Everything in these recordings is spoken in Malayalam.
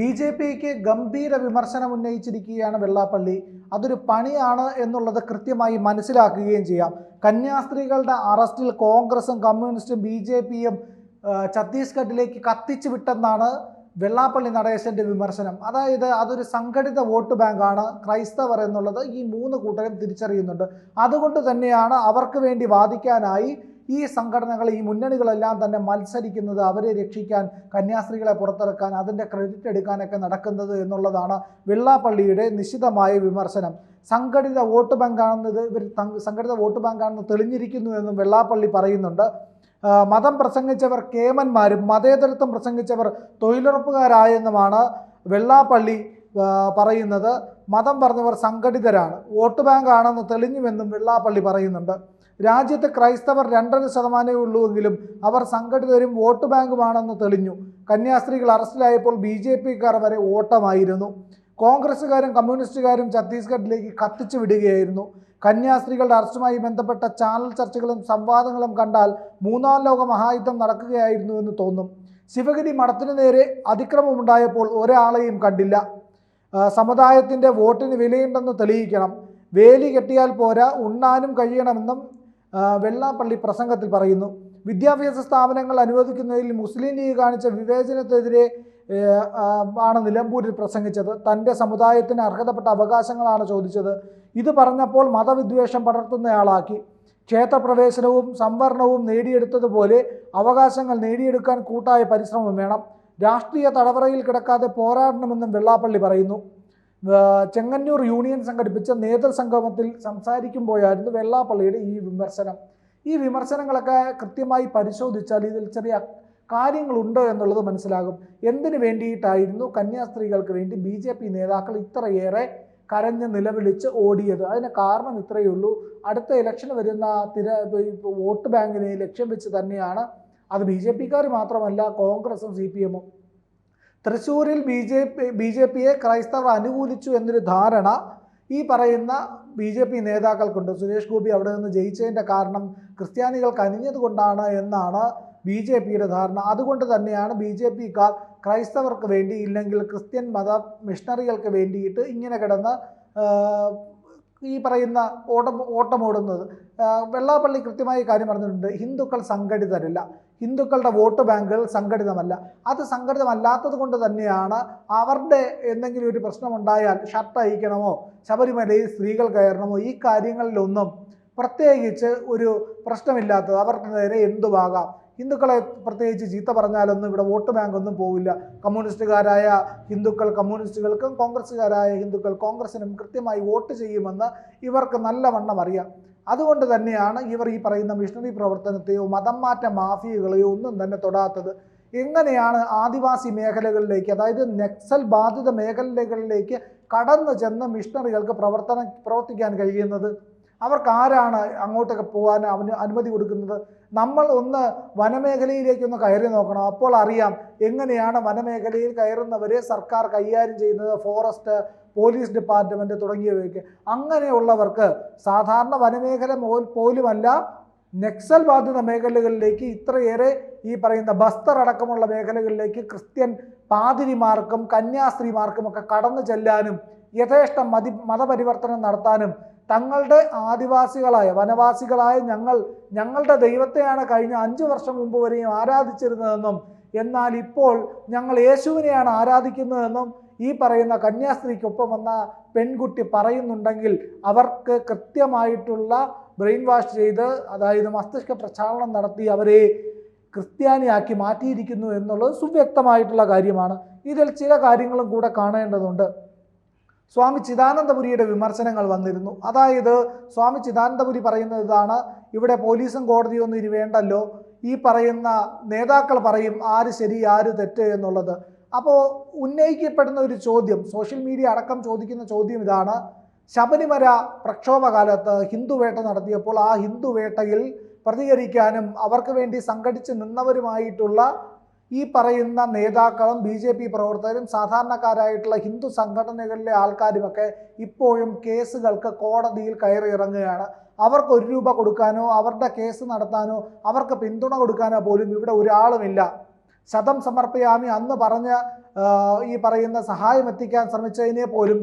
ബി ജെ പിക്ക് ഗംഭീര വിമർശനം ഉന്നയിച്ചിരിക്കുകയാണ് വെള്ളാപ്പള്ളി. അതൊരു പണിയാണ് എന്നുള്ളത് കൃത്യമായി മനസ്സിലാക്കുകയും ചെയ്യാം. കന്യാസ്ത്രീകളുടെ അറസ്റ്റിൽ കോൺഗ്രസും കമ്മ്യൂണിസ്റ്റും ബി ജെ പിയും ഛത്തീസ്ഗഡിലേക്ക് കത്തിച്ചു വിട്ടെന്നാണ് വെള്ളാപ്പള്ളി നടേശന്റെ വിമർശനം. അതായത് അതൊരു സംഘടിത വോട്ട് ബാങ്കാണ് ക്രൈസ്തവർ എന്നുള്ളത് ഈ മൂന്ന് കൂട്ടരും തിരിച്ചറിയുന്നുണ്ട്. അതുകൊണ്ട് തന്നെയാണ് അവർക്ക് വേണ്ടി വാദിക്കാനായി ഈ സംഘടനകൾ ഈ മുന്നണികളെല്ലാം തന്നെ മത്സരിക്കുന്നത് അവരെ രക്ഷിക്കാൻ കന്യാസ്ത്രീകളെ പുറത്തിറക്കാൻ അതിന്റെ ക്രെഡിറ്റ് എടുക്കാനൊക്കെ നടക്കുന്നത് എന്നുള്ളതാണ് വെള്ളാപ്പള്ളിയുടെ നിശിതമായ വിമർശനം. സംഘടിത വോട്ട് ബാങ്കാണെന്നത് ഇവർ സംഘടിത വോട്ട് ബാങ്കാണെന്ന് തെളിഞ്ഞിരിക്കുന്നു എന്നും വെള്ളാപ്പള്ളി പറയുന്നുണ്ട്. മതം പ്രസംഗിച്ചവർ കേമന്മാരും മതേതരത്വം പ്രസംഗിച്ചവർ തൊഴിലുറപ്പുകാരായെന്നുമാണ് വെള്ളാപ്പള്ളി പറയുന്നത്. മതം പറഞ്ഞവർ സംഘടിതരാണ്. വോട്ട് ബാങ്കാണെന്ന് തെളിഞ്ഞുവെന്നും വെള്ളാപ്പള്ളി പറയുന്നുണ്ട്. രാജ്യത്ത് ക്രൈസ്തവർ രണ്ടര ശതമാനമേ ഉള്ളൂവെങ്കിലും അവർ സംഘടിതരും വോട്ട് ബാങ്കുമാണെന്ന് തെളിഞ്ഞു. കന്യാസ്ത്രീകൾ അറസ്റ്റിലായപ്പോൾ ബി ജെ പിക്കാർ വരെ ഓട്ടമായിരുന്നു. കോൺഗ്രസ്സുകാരും കമ്മ്യൂണിസ്റ്റുകാരും ഛത്തീസ്ഗഡിലേക്ക് കത്തിച്ചു വിടുകയായിരുന്നു. കന്യാസ്ത്രീകളുടെ അറസ്റ്റുമായി ബന്ധപ്പെട്ട ചാനൽ ചർച്ചകളും സംവാദങ്ങളും കണ്ടാൽ മൂന്നാം ലോക മഹായുദ്ധം നടക്കുകയായിരുന്നു എന്ന് തോന്നും. ശിവഗിരി മഠത്തിനു നേരെ അതിക്രമമുണ്ടായപ്പോൾ ഒരാളെയും കണ്ടില്ല. സമുദായത്തിന്റെ വോട്ടിന് വിലയുണ്ടെന്ന് തെളിയിക്കണം. വേലി കെട്ടിയാൽ പോരാ ഉണ്ണാനും കഴിയണമെന്നും വെള്ളാപ്പള്ളി പ്രസംഗത്തിൽ പറയുന്നു വിദ്യാഭ്യാസ സ്ഥാപനങ്ങൾ അനുവദിക്കുന്നതിൽ മുസ്ലിം ലീഗ് കാണിച്ച വിവേചനത്തെതിരെ ആണ് നിലമ്പൂരിൽ പ്രസംഗിച്ചത്. തന്റെ സമുദായത്തിന് അർഹതപ്പെട്ട അവകാശങ്ങളാണ് ചോദിച്ചത്. ഇത് പറഞ്ഞപ്പോൾ മതവിദ്വേഷം പടർത്തുന്നയാളാക്കി. ക്ഷേത്രപ്രവേശനവും സംവരണവും നേടിയെടുത്തതുപോലെ അവകാശങ്ങൾ നേടിയെടുക്കാൻ കൂട്ടായ പരിശ്രമം വേണം. രാഷ്ട്രീയ തടവറയിൽ കിടക്കാതെ പോരാടണമെന്നും വെള്ളാപ്പള്ളി പറയുന്നു. ചെങ്ങന്നൂർ യൂണിയൻ സംഘടിപ്പിച്ച നേതൃസംഗമത്തിൽ സംസാരിക്കുമ്പോഴായിരുന്നു വെള്ളാപ്പള്ളിയുടെ ഈ വിമർശനം. ഈ വിമർശനങ്ങളൊക്കെ കൃത്യമായി പരിശോധിച്ചാൽ ഇതിൽ ചെറിയ കാര്യങ്ങളുണ്ട് എന്നുള്ളത് മനസ്സിലാകും. എന്തിനു വേണ്ടിയിട്ടായിരുന്നു കന്യാസ്ത്രീകൾക്ക് വേണ്ടി ബി ജെ പി നേതാക്കൾ ഇത്രയേറെ കരഞ്ഞ് നിലവിളിച്ച് ഓടിയത്? അതിന് കാരണം ഇത്രയേ ഉള്ളൂ. അടുത്ത ഇലക്ഷൻ വരുന്ന തിര വോട്ട് ബാങ്കിനെ ലക്ഷ്യം വെച്ച് തന്നെയാണ് അത് ബി ജെ പിക്കാർ മാത്രമല്ല കോൺഗ്രസും സി പി എമ്മും. തൃശ്ശൂരിൽ B J P B J പിയെ ക്രൈസ്തവർ അനുകൂലിച്ചു എന്നൊരു ധാരണ ഈ പറയുന്ന ബി ജെ പി നേതാക്കൾക്കുണ്ട്. സുരേഷ് ഗോപി അവിടെ നിന്ന് ജയിച്ചതിന്റെ കാരണം ക്രിസ്ത്യാനികൾ കനിഞ്ഞതുകൊണ്ടാണ് എന്നാണ് ബി ജെ പിയുടെ ധാരണ. അതുകൊണ്ട് തന്നെയാണ് ബി ജെ പിക്കാർ ക്രൈസ്തവർക്ക് വേണ്ടി ഇല്ലെങ്കിൽ ക്രിസ്ത്യൻ മത മിഷണറികൾക്ക് വേണ്ടിയിട്ട് ഇങ്ങനെ കിടന്ന് ഈ പറയുന്ന ഓട്ടം ഓട്ടമോടുന്നത്. വെള്ളാപ്പള്ളി കൃത്യമായി കാര്യം പറഞ്ഞിട്ടുണ്ട്. ഹിന്ദുക്കൾ സംഘടിതരല്ല. ഹിന്ദുക്കളുടെ വോട്ട് ബാങ്കുകൾ സംഘടിതമല്ല. അത് സംഘടിതമല്ലാത്തത് കൊണ്ട് തന്നെയാണ് അവരുടെ എന്തെങ്കിലും ഒരു പ്രശ്നമുണ്ടായാൽ ഷർട്ട് അയക്കണമോ ശബരിമലയിൽ സ്ത്രീകൾ കയറണമോ ഈ കാര്യങ്ങളിലൊന്നും പ്രത്യേകിച്ച് ഒരു പ്രശ്നമില്ലാത്തത്. അവർക്ക് നേരെ എന്തുവാകാം? ഹിന്ദുക്കളെ പ്രത്യേകിച്ച് ചീത്ത പറഞ്ഞാലൊന്നും ഇവിടെ വോട്ട് ബാങ്ക് ഒന്നും പോവില്ല. കമ്മ്യൂണിസ്റ്റുകാരായ ഹിന്ദുക്കൾ കമ്മ്യൂണിസ്റ്റുകൾക്കും കോൺഗ്രസ്സുകാരായ ഹിന്ദുക്കൾ കോൺഗ്രസിനും കൃത്യമായി വോട്ട് ചെയ്യുമെന്ന് ഇവർക്ക് നല്ലവണ്ണം അറിയാം. അതുകൊണ്ട് തന്നെയാണ് ഇവർ ഈ പറയുന്ന മിഷണറി പ്രവർത്തനത്തെയോ മതം മാറ്റ മാഫിയകളെയോ ഒന്നും തന്നെ തൊടാത്തത്. എങ്ങനെയാണ് ആദിവാസി മേഖലകളിലേക്ക് അതായത് നക്സൽ ബാധിത മേഖലകളിലേക്ക് കടന്നു ചെന്ന് മിഷണറികൾക്ക് പ്രവർത്തനം പ്രവർത്തിക്കാൻ കഴിയുന്നത്? അവർക്ക് ആരാണ് അങ്ങോട്ടൊക്കെ പോകാൻ അവന് അനുമതി കൊടുക്കുന്നത്? നമ്മൾ ഒന്ന് വനമേഖലയിലേക്കൊന്ന് കയറി നോക്കണം. അപ്പോൾ അറിയാം എങ്ങനെയാണ് വനമേഖലയിൽ കയറുന്നവരെ സർക്കാർ കൈകാര്യം ചെയ്യുന്നത് ഫോറസ്റ്റ് പോലീസ് ഡിപ്പാർട്ട്മെന്റ് തുടങ്ങിയവയൊക്കെ. അങ്ങനെയുള്ളവർക്ക് സാധാരണ വനമേഖല പോലുമല്ല നക്സൽ ബാധിത മേഖലകളിലേക്ക് ഇത്രയേറെ ഈ പറയുന്ന ബസ്തർ അടക്കമുള്ള മേഖലകളിലേക്ക് ക്രിസ്ത്യൻ പാതിരിമാർക്കും കന്യാസ്ത്രീമാർക്കും ഒക്കെ കടന്നു ചെല്ലാനും യഥേഷ്ടം മതി മതപരിവർത്തനം നടത്താനും തങ്ങളുടെ ആദിവാസികളായ വനവാസികളായ ഞങ്ങൾ ഞങ്ങളുടെ ദൈവത്തെയാണ് കഴിഞ്ഞ അഞ്ചു വർഷം മുമ്പ് വരെയും ആരാധിച്ചിരുന്നതെന്നും എന്നാൽ ഇപ്പോൾ ഞങ്ങൾ യേശുവിനെയാണ് ആരാധിക്കുന്നതെന്നും ഈ പറയുന്ന കന്യാസ്ത്രീക്കൊപ്പം വന്ന പെൺകുട്ടി പറയുന്നുണ്ടെങ്കിൽ അവർക്ക് കൃത്യമായിട്ടുള്ള ബ്രെയിൻ വാഷ് ചെയ്ത് അതായത് മസ്തിഷ്ക പ്രക്ഷാളനം നടത്തി അവരെ ക്രിസ്ത്യാനിയാക്കി മാറ്റിയിരിക്കുന്നു എന്നുള്ളത് സുവ്യക്തമായിട്ടുള്ള കാര്യമാണ്. ഇതിൽ ചില കാര്യങ്ങളും കൂടെ കാണേണ്ടതുണ്ട്. സ്വാമി ചിദാനന്ദപുരിയുടെ വിമർശനങ്ങൾ വന്നിരുന്നു. അതായത് സ്വാമി ചിദാനന്ദപുരി പറയുന്നത് ഇതാണ് ഇവിടെ പോലീസും കോടതിയും ഒന്നും ഇനി വേണ്ടല്ലോ. ഈ പറയുന്ന നേതാക്കൾ പറയും ആര് ശരി ആര് തെറ്റ് എന്നുള്ളത്. അപ്പോൾ ഉന്നയിക്കപ്പെടുന്ന ഒരു ചോദ്യം സോഷ്യൽ മീഡിയ അടക്കം ചോദിക്കുന്ന ചോദ്യം ഇതാണ്. ശബരിമല പ്രക്ഷോഭകാലത്ത് ഹിന്ദുവേട്ട നടത്തിയപ്പോൾ ആ ഹിന്ദുവേട്ടയിൽ പ്രതികരിക്കാനും അവർക്ക് വേണ്ടി സംഘടിച്ച് നിന്നവരുമായിട്ടുള്ള ഈ പറയുന്ന നേതാക്കളും ബി ജെ പി പ്രവർത്തകരും സാധാരണക്കാരായിട്ടുള്ള ഹിന്ദു സംഘടനകളിലെ ആൾക്കാരുമൊക്കെ ഇപ്പോഴും കേസുകൾക്ക് കോടതിയിൽ കയറി ഇറങ്ങുകയാണ്. അവർക്ക് ഒരു രൂപ കൊടുക്കാനോ അവരുടെ കേസ് നടത്താനോ അവർക്ക് പിന്തുണ കൊടുക്കാനോ പോലും ഇവിടെ ഒരാളുമില്ല. ശതം സമർപ്പയാമി അന്ന് പറഞ്ഞ ഈ പറയുന്ന സഹായം എത്തിക്കാൻ ശ്രമിച്ചതിനെ പോലും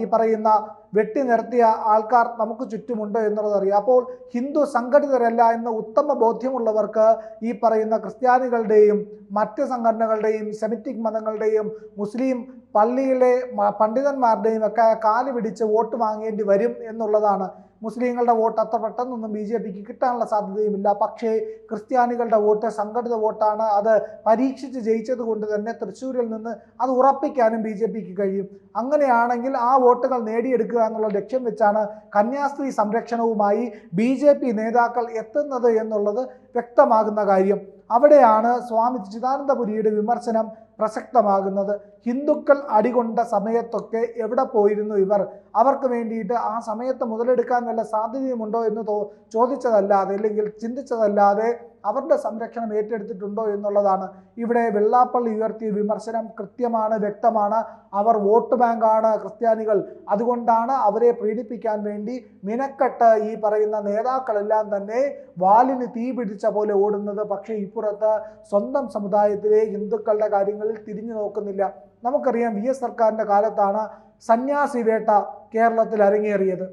ഈ പറയുന്ന വെട്ടി നിർത്തിയ ആൾക്കാർ നമുക്ക് ചുറ്റുമുണ്ട് എന്നുള്ളത് അറിയാം. അപ്പോൾ ഹിന്ദു സംഘടിതരല്ല എന്ന ഉത്തമ ബോധ്യമുള്ളവർക്ക് ഈ പറയുന്ന ക്രിസ്ത്യാനികളുടെയും മറ്റ് സംഘടനകളുടെയും സെമിറ്റിക് മതങ്ങളുടെയും മുസ്ലിം പള്ളിയിലെ പണ്ഡിതന്മാരുടെയും ഒക്കെ കാൽ പിടിച്ച് വോട്ട് വാങ്ങേണ്ടി വരും എന്നുള്ളതാണ്. മുസ്ലിങ്ങളുടെ വോട്ട് അത്ര പെട്ടെന്നൊന്നും ബി ജെ പിക്ക് കിട്ടാനുള്ള സാധ്യതയുമില്ല. പക്ഷേ ക്രിസ്ത്യാനികളുടെ വോട്ട് സംഘടിത വോട്ടാണ് അത് പരീക്ഷിച്ച് ജയിച്ചത് കൊണ്ട് തന്നെ തൃശ്ശൂരിൽ നിന്ന് അത് ഉറപ്പിക്കാനും ബി ജെ പിക്ക് കഴിയും. അങ്ങനെയാണെങ്കിൽ ആ വോട്ടുകൾ നേടിയെടുക്കുക എന്നുള്ള ലക്ഷ്യം വെച്ചാണ് കന്യാസ്ത്രീ സംരക്ഷണവുമായി ബി ജെ പി നേതാക്കൾ എത്തുന്നത് എന്നുള്ളത് വ്യക്തമാകുന്ന കാര്യം. അവിടെയാണ് സ്വാമി ചിദാനന്ദപുരിയുടെ വിമർശനം പ്രസക്തമാകുന്നത്. ഹിന്ദുക്കൾ അടികൊണ്ട സമയത്തൊക്കെ എവിടെ പോയിരുന്നു ഇവർ? അവർക്ക് വേണ്ടിയിട്ട് ആ സമയത്ത് മുതലെടുക്കാൻ വല്ല സാധ്യതയുമുണ്ടോ എന്ന് തോ ചോദിച്ചതല്ലാതെ അല്ലെങ്കിൽ ചിന്തിച്ചതല്ലാതെ അവരുടെ സംരക്ഷണം ഏറ്റെടുത്തിട്ടുണ്ടോ എന്നുള്ളതാണ്. ഇവിടെ വെള്ളാപ്പള്ളി ഉയർത്തിയ വിമർശനം കൃത്യമാണ് വ്യക്തമാണ്. അവർ വോട്ട് ബാങ്കാണ് ക്രിസ്ത്യാനികൾ. അതുകൊണ്ടാണ് അവരെ പ്രീണിപ്പിക്കാൻ വേണ്ടി മിനക്കെട്ട് ഈ പറയുന്ന നേതാക്കളെല്ലാം തന്നെ വാലിന് തീ പിടിച്ച പോലെ ഓടുന്നത്. പക്ഷേ ഇപ്പുറത്ത് സ്വന്തം സമുദായത്തിലെ ഹിന്ദുക്കളുടെ കാര്യങ്ങളിൽ തിരിഞ്ഞു നോക്കുന്നില്ല. നമുക്കറിയാം വി എസ് സർക്കാരിന്റെ കാലത്താണ് സന്യാസി വേട്ട കേരളത്തിൽ അരങ്ങേറിയത്.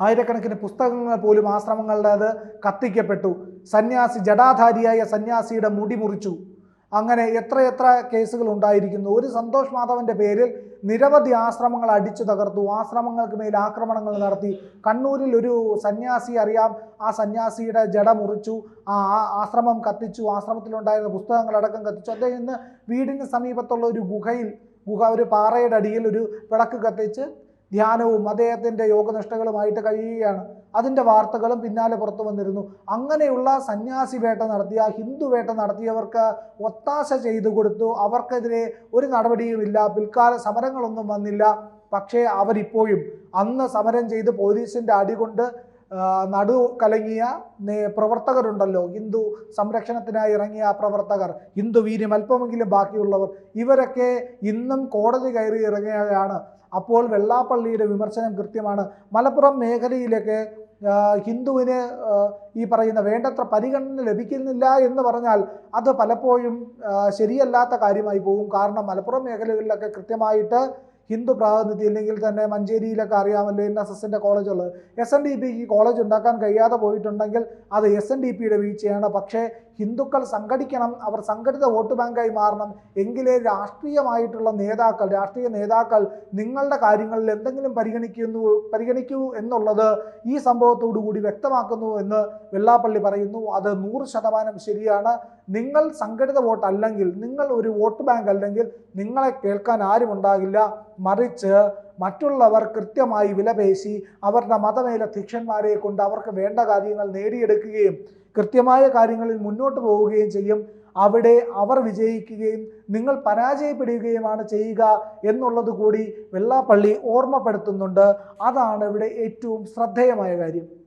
ആയിരക്കണക്കിന് പുസ്തകങ്ങൾ പോലും ആശ്രമങ്ങളുടേത് കത്തിക്കപ്പെട്ടു. സന്യാസി ജടാധാരിയായ സന്യാസിയുടെ മുടി മുറിച്ചു. അങ്ങനെ എത്രയെത്ര കേസുകൾ ഉണ്ടായിരിക്കുന്നു. ഒരു സന്തോഷ് മാധവന്റെ പേരിൽ നിരവധി ആശ്രമങ്ങൾ അടിച്ചു തകർത്തു. ആശ്രമങ്ങൾക്ക് മേൽ ആക്രമണങ്ങൾ നടത്തി. കണ്ണൂരിൽ ഒരു സന്യാസി അറിയാം. ആ സന്യാസിയുടെ ജട മുറിച്ചു. ആ- ആശ്രമം കത്തിച്ചു. ആശ്രമത്തിലുണ്ടായിരുന്ന പുസ്തകങ്ങളടക്കം കത്തിച്ചു. അദ്ദേഹം ഇന്ന് വീടിന് സമീപത്തുള്ള ഒരു ഗുഹയിൽ ഗുഹ ഒരു പാറയുടെ അടിയിൽ ഒരു വിളക്ക് കത്തിച്ച് ധ്യാനവും അദ്ദേഹത്തിന്റെ യോഗനിഷ്ഠകളുമായിട്ട് കഴിയുകയാണ്. അതിന്റെ വാർത്തകളും പിന്നാലെ പുറത്തു വന്നിരുന്നു. അങ്ങനെയുള്ള സന്യാസി വേട്ട നടത്തിയ ഹിന്ദു വേട്ട നടത്തിയവർക്ക് ഒത്താശ ചെയ്തു കൊടുത്തു. അവർക്കെതിരെ ഒരു നടപടിയുമില്ല പിൽക്കാല സമരങ്ങളൊന്നും വന്നില്ല. പക്ഷേ അവരിപ്പോഴും അന്ന് സമരം ചെയ്ത് പോലീസിന്റെ അടികൊണ്ട് നടു കലങ്ങിയ പ്രവർത്തകരുണ്ടല്ലോ. ഹിന്ദു സംരക്ഷണത്തിനായി ഇറങ്ങിയ പ്രവർത്തകർ ഹിന്ദു വീര്യം അല്പമെങ്കിലും ബാക്കിയുള്ളവർ ഇവരൊക്കെ ഇന്നും കോടതി കയറി ഇറങ്ങുകയാണ്. അപ്പോൾ വെള്ളാപ്പള്ളിയുടെ വിമർശനം കൃത്യമാണ്. മലപ്പുറം മേഖലയിലൊക്കെ ഹിന്ദുവിന് ഈ പറയുന്ന വേണ്ടത്ര പരിഗണന ലഭിക്കുന്നില്ല എന്ന് പറഞ്ഞാൽ അത് പലപ്പോഴും ശരിയല്ലാത്ത കാര്യമായി പോകും. കാരണം മലപ്പുറം മേഖലകളിലൊക്കെ കൃത്യമായിട്ട് ഹിന്ദു പ്രാതിനിധ്യം ഇല്ലെങ്കിൽ തന്നെ മഞ്ചേരിയിലൊക്കെ അറിയാമല്ലോ എൻ എസ് എസിന്റെ കോളേജുള്ളത്. എസ് എൻ ഡി പിക്ക് കോളേജ് ഉണ്ടാക്കാൻ കഴിയാതെ പോയിട്ടുണ്ടെങ്കിൽ അത് എസ് എൻ ഡി പിയുടെ വീഴ്ചയാണ്. പക്ഷേ ഹിന്ദുക്കൾ സംഘടിക്കണം അവർ സംഘടിത വോട്ട് ബാങ്കായി മാറണം എങ്കിലേ രാഷ്ട്രീയമായിട്ടുള്ള നേതാക്കൾ രാഷ്ട്രീയ നേതാക്കൾ നിങ്ങളുടെ കാര്യങ്ങളിൽ എന്തെങ്കിലും പരിഗണിക്കുന്നു പരിഗണിക്കൂ എന്നുള്ളത് ഈ സംഭവത്തോടു കൂടി വ്യക്തമാക്കുന്നു എന്ന് വെള്ളാപ്പള്ളി പറയുന്നു. അത് നൂറ് ശതമാനം ശരിയാണ്. നിങ്ങൾ സംഘടിത വോട്ട് അല്ലെങ്കിൽ നിങ്ങൾ ഒരു വോട്ട് ബാങ്ക് അല്ലെങ്കിൽ നിങ്ങളെ കേൾക്കാൻ ആരും ഉണ്ടാകില്ല മറിച്ച് മറ്റുള്ളവർ കൃത്യമായി വിലപേശി അവരുടെ മതമേലധ്യക്ഷന്മാരെ കൊണ്ട് അവർക്ക് വേണ്ട കാര്യങ്ങൾ നേടിയെടുക്കുകയും കൃത്യമായ കാര്യങ്ങളിൽ മുന്നോട്ട് പോവുകയും ചെയ്യും. അവിടെ അവർ വിജയിക്കുകയും നിങ്ങൾ പരാജയപ്പെടുകയുമാണ് ചെയ്യുക എന്നുള്ളത് കൂടി വെള്ളാപ്പള്ളി ഓർമ്മപ്പെടുത്തുന്നുണ്ട്. അതാണ് ഇവിടെ ഏറ്റവും ശ്രദ്ധേയമായ കാര്യം.